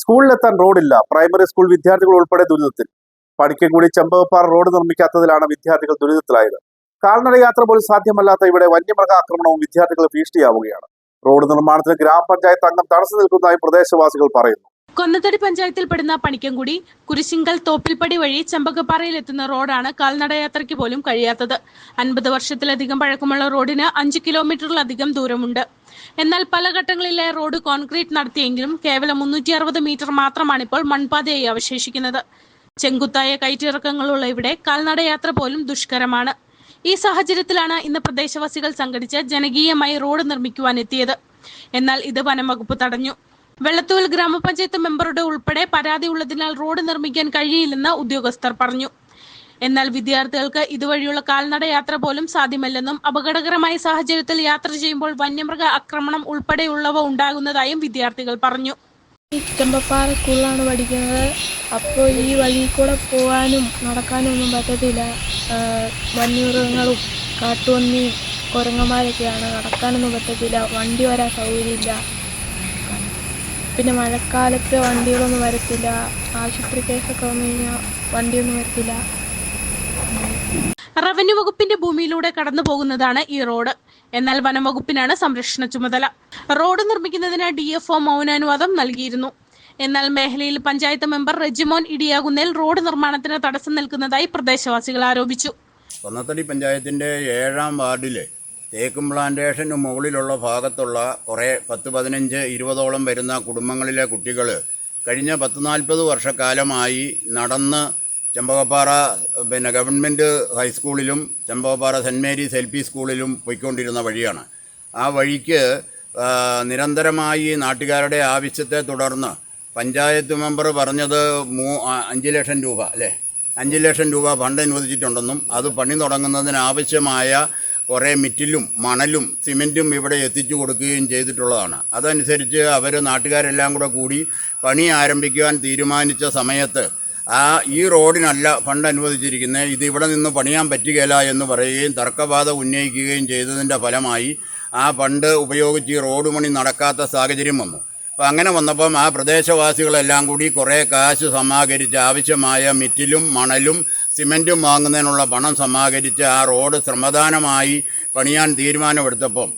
സ്കൂളിലെത്താൻ റോഡില്ല. Primary school വിദ്യാർത്ഥികൾ ഉൾപ്പെടെ ദുരിതത്തിൽ. പണിക്കൻകുടി ചെമ്പകപ്പാറ റോഡ് നിർമ്മിക്കാത്തതിലാണ് വിദ്യാർത്ഥികൾ ദുരിതത്തിലായത്. കാൽനട യാത്ര പോലും സാധ്യമല്ലാത്ത ഇവിടെ വന്യമൃഗ ആക്രമണവും വിദ്യാർത്ഥികൾ ഭീഷണിയാവുകയാണ്. റോഡ് നിർമ്മാണത്തിന് ഗ്രാമപഞ്ചായത്ത് അംഗം തടസ്സം നിൽക്കുന്നതായി പ്രദേശവാസികൾ പറയുന്നു. കൊന്നത്തടി പഞ്ചായത്തിൽ പെടുന്ന പണിക്കൻകുടി കുരിശിങ്കൽ തോപ്പിൽപ്പടി വഴി ചെമ്പകപ്പാറയിലെത്തുന്ന റോഡാണ് കാൽനടയാത്രയ്ക്ക് പോലും കഴിയാത്തത്. അൻപത് വർഷത്തിലധികം പഴക്കമുള്ള റോഡിന് അഞ്ച് കിലോമീറ്ററിലധികം ദൂരമുണ്ട്. എന്നാൽ പല ഘട്ടങ്ങളിലെ റോഡ് കോൺക്രീറ്റ് നടത്തിയെങ്കിലും കേവലം മുന്നൂറ്റി അറുപത് മീറ്റർ മാത്രമാണ് ഇപ്പോൾ മൺപാതയായി അവശേഷിക്കുന്നത്. ചെങ്കുത്തായ കയറ്റിറക്കങ്ങളുള്ള ഇവിടെ കാൽനടയാത്ര പോലും ദുഷ്കരമാണ്. ഈ സാഹചര്യത്തിലാണ് ഇന്ന് പ്രദേശവാസികൾ സംഘടിച്ച് ജനകീയമായി റോഡ് നിർമ്മിക്കുവാൻ എത്തിയത്. എന്നാൽ ഇത് വനംവകുപ്പ് തടഞ്ഞു. വെള്ളത്തൂൽ ഗ്രാമപഞ്ചായത്ത് മെമ്പറുടെ ഉൾപ്പെടെ പരാതി ഉള്ളതിനാൽ റോഡ് നിർമ്മിക്കാൻ കഴിയില്ലെന്ന് ഉദ്യോഗസ്ഥർ പറഞ്ഞു. എന്നാൽ വിദ്യാർത്ഥികൾക്ക് ഇതുവഴിയുള്ള കാൽനട യാത്ര പോലും സാധ്യമല്ലെന്നും അപകടകരമായ സാഹചര്യത്തിൽ യാത്ര ചെയ്യുമ്പോൾ വന്യമൃഗ ആക്രമണം ഉൾപ്പെടെയുള്ളവ ഉണ്ടാകുന്നതായും വിദ്യാർത്ഥികൾ പറഞ്ഞു. ചിറ്റമ്പപ്പാറ സ്കൂളിലാണ് പഠിക്കുന്നത്. അപ്പോൾ ഈ വഴി കൂടെ പോകാനും നടക്കാനും ഒന്നും പറ്റത്തില്ല. വന്യമൃഗങ്ങളും കാട്ടുപന്നിയും കുരങ്ങന്മാരൊക്കെയാണ്. നടക്കാനൊന്നും പറ്റത്തില്ല. വണ്ടി വരാൻ സൗകര്യമില്ല. പിന്നെ മഴക്കാലത്ത് വണ്ടികളൊന്നും വരത്തില്ല. ആശുപത്രി കേസൊക്കെ വന്നു കഴിഞ്ഞാൽ വണ്ടിയൊന്നും വരത്തില്ല. റവന്യൂ വകുപ്പിന്റെ ഭൂമിയിലൂടെ കടന്നു പോകുന്നതാണ് ഈ റോഡ്. എന്നാൽ വനം വകുപ്പിനാണ് സംരക്ഷണ ചുമതല. റോഡ് നിർമ്മിക്കുന്നതിന് ഡി എഫ് ഒ മൗനാനുവാദം നൽകിയിരുന്നു. എന്നാൽ മേഖലയിൽ പഞ്ചായത്ത് മെമ്പർ റെജിമോൻ ഇടിയാകുന്നേൽ റോഡ് നിർമ്മാണത്തിന് തടസ്സം നിൽക്കുന്നതായി പ്രദേശവാസികൾ ആരോപിച്ചു. കൊന്നത്തടി പഞ്ചായത്തിന്റെ ഏഴാം വാർഡിലെ തേക്കും പ്ലാന്റേഷന് മുകളിലുള്ള ഭാഗത്തുള്ള കുറേ പത്ത് പതിനഞ്ച് ഇരുപതോളം വരുന്ന കുടുംബങ്ങളിലെ കുട്ടികൾ കഴിഞ്ഞ പത്ത് നാൽപ്പത് വർഷക്കാലമായി നടന്ന് ചെമ്പകപ്പാറ പിന്നെ government ഹൈസ്കൂളിലും Chembakappara saint Mary's L P സ്കൂളിലും പോയിക്കൊണ്ടിരുന്ന വഴിയാണ്. ആ വഴിക്ക് നിരന്തരമായി നാട്ടുകാരുടെ ആവശ്യത്തെ തുടർന്ന് പഞ്ചായത്ത് മെമ്പർ പറഞ്ഞത് മൂ അഞ്ച് ലക്ഷം രൂപ അല്ലേ? അഞ്ച് ലക്ഷം രൂപ ഫണ്ട് അനുവദിച്ചിട്ടുണ്ടെന്നും അത് പണി തുടങ്ങുന്നതിന് ആവശ്യമായ കുറേ മിറ്റിലും മണലും സിമെന്റും ഇവിടെ എത്തിച്ചു കൊടുക്കുകയും ചെയ്തിട്ടുള്ളതാണ്. അതനുസരിച്ച് അവർ നാട്ടുകാരെല്ലാം കൂടെ കൂടി പണി ആരംഭിക്കുവാൻ തീരുമാനിച്ച സമയത്ത് ആ ഈ റോഡിനല്ല ഫണ്ട് അനുവദിച്ചിരിക്കുന്നത് ഇത് ഇവിടെ നിന്ന് പണിയാൻ പറ്റുകയില്ല എന്ന് പറയുകയും തർക്കബാധ ഉന്നയിക്കുകയും ചെയ്തതിന്റെ ഫലമായി ആ ഫണ്ട് ഉപയോഗിച്ച് ഈ റോഡ് പണി നടക്കാത്ത സാഹചര്യം വന്നു. അപ്പോൾ അങ്ങനെ വന്നപ്പം ആ പ്രദേശവാസികളെല്ലാം കൂടി കുറേ കാശ് സമാഹരിച്ച് ആവശ്യമായ മിറ്റിലും മണലും സിമന്റും വാങ്ങുന്നതിനുള്ള പണം സമാഹരിച്ച് ആ റോഡ് ശ്രമദാനമായി പണിയാൻ തീരുമാനമെടുത്തപ്പം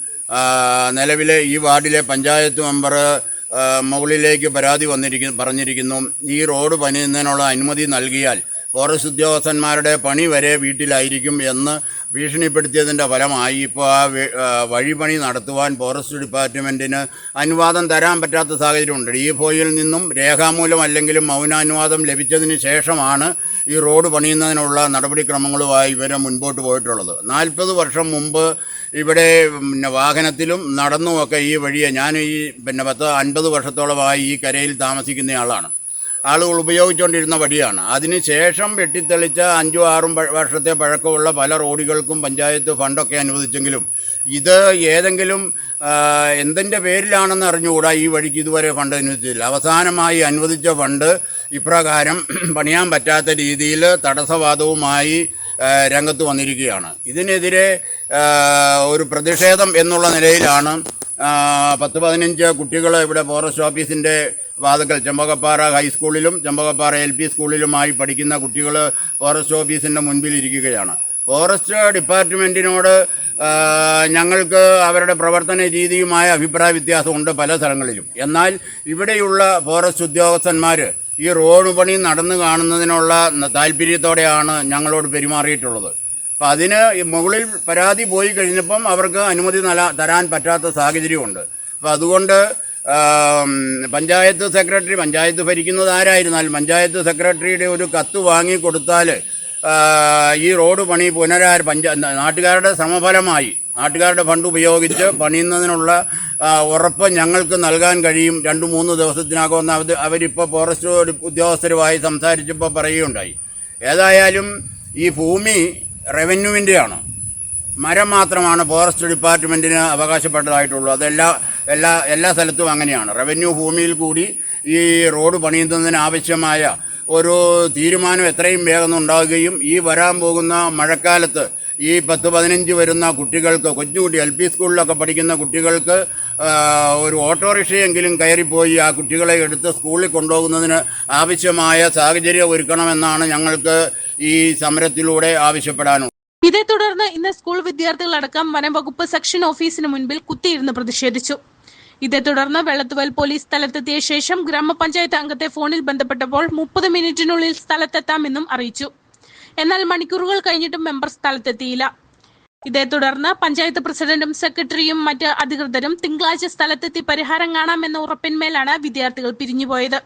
നിലവിലെ ഈ വാർഡിലെ പഞ്ചായത്ത് മെമ്പർ മുകളിലേക്ക് പരാതി വന്നിരിക്കുന്നു പറഞ്ഞിരിക്കുന്നു. ഈ റോഡ് പണിയുന്നതിനുള്ള അനുമതി നൽകിയാൽ ഫോറസ്റ്റ് ഉദ്യോഗസ്ഥന്മാരുടെ പണി വരെ വീട്ടിലായിരിക്കും എന്ന് ഭീഷണിപ്പെടുത്തിയതിന്റെ ഫലമായി ഇപ്പോൾ ആ വഴിപണി നടത്തുവാൻ ഫോറസ്റ്റ് ഡിപ്പാർട്ട്മെന്റിന് അനുവാദം തരാൻ പറ്റാത്ത സാഹചര്യമുണ്ട്. ഡി എഫ് ഒയിൽ നിന്നും രേഖാമൂലം അല്ലെങ്കിലും മൗനാനുവാദം ലഭിച്ചതിന് ശേഷമാണ് ഈ റോഡ് പണിയുന്നതിനുള്ള നടപടിക്രമങ്ങളുമായി ഇവരെ മുൻപോട്ട് പോയിട്ടുള്ളത്. നാൽപ്പത് വർഷം മുമ്പ് ഇവിടെ പിന്നെ വാഹനത്തിലും നടന്നുമൊക്കെ ഈ വഴിയെ ഞാൻ ഈ പിന്നെ പത്ത് അൻപത് വർഷത്തോളമായി ഈ കരയിൽ താമസിക്കുന്ന ആളാണ്. ആളുകൾ ഉപയോഗിച്ചുകൊണ്ടിരുന്ന വഴിയാണ്. അതിനുശേഷം വെട്ടിത്തെളിച്ച അഞ്ചും ആറും വർഷത്തെ പഴക്കമുള്ള പല റോഡുകൾക്കും പഞ്ചായത്ത് ഫണ്ടൊക്കെ അനുവദിച്ചെങ്കിലും ഇത് ഏതെങ്കിലും എന്തിന്റെ പേരിലാണെന്ന് അറിഞ്ഞുകൂടാ ഈ വഴിക്ക് ഇതുവരെ ഫണ്ട് അനുവദിച്ചില്ല. അവസാനമായി അനുവദിച്ച ഫണ്ട് ഇപ്രകാരം പണിയാൻ പറ്റാത്ത രീതിയിൽ തടസ്സവാദവുമായി രംഗത്ത് വന്നിരിക്കുകയാണ്. ഇതിനെതിരെ ഒരു പ്രതിഷേധം എന്നുള്ള നിലയിലാണ് പത്ത് പതിനഞ്ച് കുട്ടികൾ ഇവിടെ ഫോറസ്റ്റ് ഓഫീസിന്റെ വാതുക്കൽ ചെമ്പകപ്പാറ ഹൈസ്കൂളിലും ചെമ്പകപ്പാറ എൽ പി സ്കൂളിലുമായി പഠിക്കുന്ന കുട്ടികൾ ഫോറസ്റ്റ് ഓഫീസിന്റെ മുൻപിൽ ഇരിക്കുകയാണ്. ഫോറസ്റ്റ് ഡിപ്പാർട്ട്മെന്റിനോട് ഞങ്ങൾക്ക് അവരുടെ പ്രവർത്തന രീതിയുമായ അഭിപ്രായ വ്യത്യാസമുണ്ട് പല സ്ഥലങ്ങളിലും. എന്നാൽ ഇവിടെയുള്ള ഫോറസ്റ്റ് ഉദ്യോഗസ്ഥന്മാർ ഈ റോഡ് പണി നടന്നു കാണുന്നതിനുള്ള താല്പര്യത്തോടെയാണ് ഞങ്ങളോട് പെരുമാറിയിട്ടുള്ളത്. അപ്പം അതിന് മുകളിൽ പരാതി പോയി കഴിഞ്ഞപ്പം അവർക്ക് അനുമതി തരാൻ പറ്റാത്ത സാഹചര്യമുണ്ട്. അപ്പം അതുകൊണ്ട് പഞ്ചായത്ത് സെക്രട്ടറി പഞ്ചായത്ത് ഭരിക്കുന്നത് ആരായിരുന്നാലും പഞ്ചായത്ത് സെക്രട്ടറിയുടെ ഒരു കത്ത് വാങ്ങിക്കൊടുത്താൽ ഈ റോഡ് പണി പുനരാ പഞ്ചാ നാട്ടുകാരുടെ സമഫലമായി നാട്ടുകാരുടെ ഫണ്ട് ഉപയോഗിച്ച് പണിയുന്നതിനുള്ള ഉറപ്പ് ഞങ്ങൾക്ക് നൽകാൻ കഴിയും. രണ്ട് മൂന്ന് ദിവസത്തിനകമെന്ന് അവർ അവരിപ്പോൾ ഫോറസ്റ്റ് ഉദ്യോഗസ്ഥരുമായി സംസാരിച്ചപ്പോൾ പറയുകയുണ്ടായി. ഏതായാലും ഈ ഭൂമി റവന്യൂവിന്റെയാണ് മരം മാത്രമാണ് ഫോറസ്റ്റ് ഡിപ്പാർട്ട്മെന്റിന് അവകാശപ്പെട്ടതായിട്ടുള്ളൂ. അതെല്ലാ എല്ലാ എല്ലാ സ്ഥലത്തും അങ്ങനെയാണ്. റവന്യൂ ഭൂമിയിൽ കൂടി ഈ റോഡ് പണിയുന്നതിന് ആവശ്യമായ ഒരു തീരുമാനം എത്രയും വേഗം ഉണ്ടാകുകയും ഈ വരാൻ പോകുന്ന മഴക്കാലത്ത് ഈ പത്ത് പതിനഞ്ച് വരുന്ന കുട്ടികൾക്ക് കൊച്ചുകുട്ടി എൽ പി സ്കൂളിലൊക്കെ പഠിക്കുന്ന കുട്ടികൾക്ക് ഒരു ഓട്ടോറിക്ഷയെങ്കിലും കയറിപ്പോയി ആ കുട്ടികളെ എടുത്ത് സ്കൂളിൽ കൊണ്ടുപോകുന്നതിന് ആവശ്യമായ സാഹചര്യം ഒരുക്കണമെന്നാണ് ഞങ്ങൾക്ക് ഈ സമരത്തിലൂടെ ആവശ്യപ്പെടാനുള്ളത് ഇതേ തുടർന്ന് ഇന്ന് സ്കൂൾ വിദ്യാർത്ഥികളടക്കം വനംവകുപ്പ് സെക്ഷൻ ഓഫീസിന് മുൻപിൽ കുത്തിയിരുന്ന് പ്രതിഷേധിച്ചു. ഇതേ തുടർന്ന് വെള്ളത്തുവൽ പോലീസ് സ്ഥലത്തെത്തിയ ശേഷം ഗ്രാമപഞ്ചായത്ത് അംഗത്തെ ഫോണിൽ ബന്ധപ്പെട്ടപ്പോൾ മുപ്പത് മിനിറ്റിനുള്ളിൽ സ്ഥലത്തെത്താമെന്നും അറിയിച്ചു. എന്നാൽ മണിക്കൂറുകൾ കഴിഞ്ഞിട്ടും മെമ്പർ സ്ഥലത്തെത്തിയില്ല. ഇതേ തുടർന്ന് പഞ്ചായത്ത് പ്രസിഡന്റും സെക്രട്ടറിയും മറ്റ് അധികൃതരും തിങ്കളാഴ്ച സ്ഥലത്തെത്തി പരിഹാരം കാണാമെന്ന ഉറപ്പിന്മേലാണ് വിദ്യാർത്ഥികൾ പിരിഞ്ഞുപോയത്.